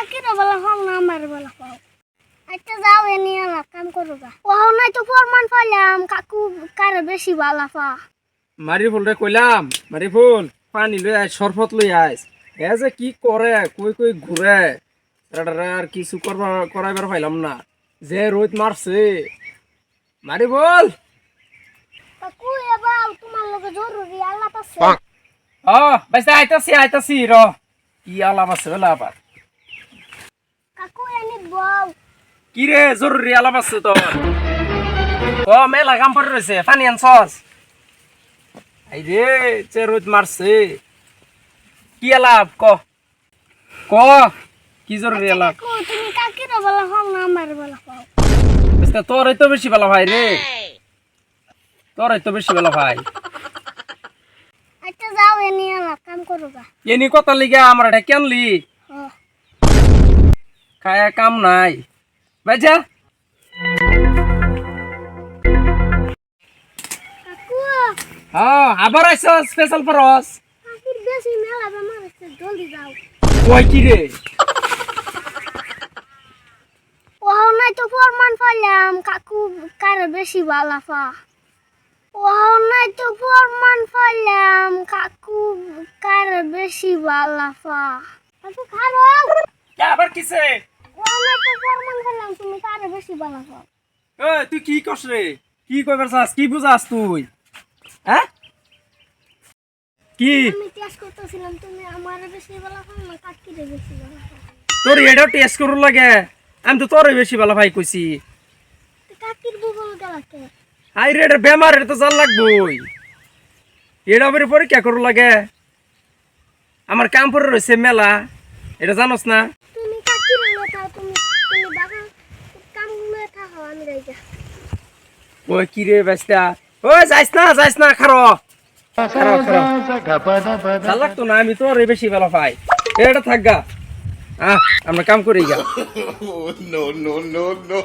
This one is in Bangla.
কাকিরে বলা হল না আমার বলা পাও আচ্ছা যাও এ নিয়ে না কাম করো গা। ও নাই তো ফরমান পাইলাম কাকু কারে বেশি বালা পা। মারি ফুল রে কইলাম মারি ফুল পানি লই আয় শরবত লই আইস এ যে কি করে কই কই ঘুরে। আর কিছু করবা করাইবার পাইলাম না। যে রোদ মারছে। মারি বল কাকু এবার তোমার লগে জরুরি আলাপ আছে। ও বাইসা আইতাছি আইতাছি র। কি আলাপ আছে বলে আবার? কি রে জরুরি আলাপ আছে তোর। ও মেলা কাম পড়ে রয়েছে পানি আনছস? এই রে যে রোদ মারছে। কি আলাপ? ক। ক। কি জরুরি আলাপ? কাকু তুমি কাকিরে বলা হল না আমার বলা পাও বুঝতে তোরই তো বেশি ভালো ভাই রে। তোরই তো বেশি ভালো ভাই আচ্ছা যাও এ নিয়ে না কাম করো গা। এনি কথা লিগা আমার এটা কেনলি ও খায়া কাম নাই। বাজা। হ্যাঁ আবার আইস স্পেশাল যাও। ওই কি রে? ও নাই তো ফরমান পাইলাম। কাকু কারে বেশি বালা পা। ও নাই তো ফরমান পাইলাম। কাকু কারে বেশি বালা পা। কাকু খারো। আবার কিসে? তো তুমি বেশি এ তুই কি করছ রে? কি কইবার চাস? কি বুঝাস তুই? হ্যাঁ? কি? আমি টেস্ট করতেছিলাম তুমি আমারে বেশি বালা না কাকিরে বেশি বালা তোর এটাও টেস্ট করু লাগে। আমি তো তোরই বেশি ভালো ভাই কইছি। তো কাকির বুবল গেলাকে আই রে এটা বেমার এটা তো জান লাগবই। এটা আবার পরীক্ষা করু লাগে। আমার কাম পরে রয়েছে মেলা। এটা জানোস না? ওই কি রে বেস্তা ওই যাইস না যাইস না খারো। খারো খারো। ভালো লাগতো না আমি তোর বেশি ভালো পাই। এটা থাক গা। আহ আমরা কাম করি গা। No.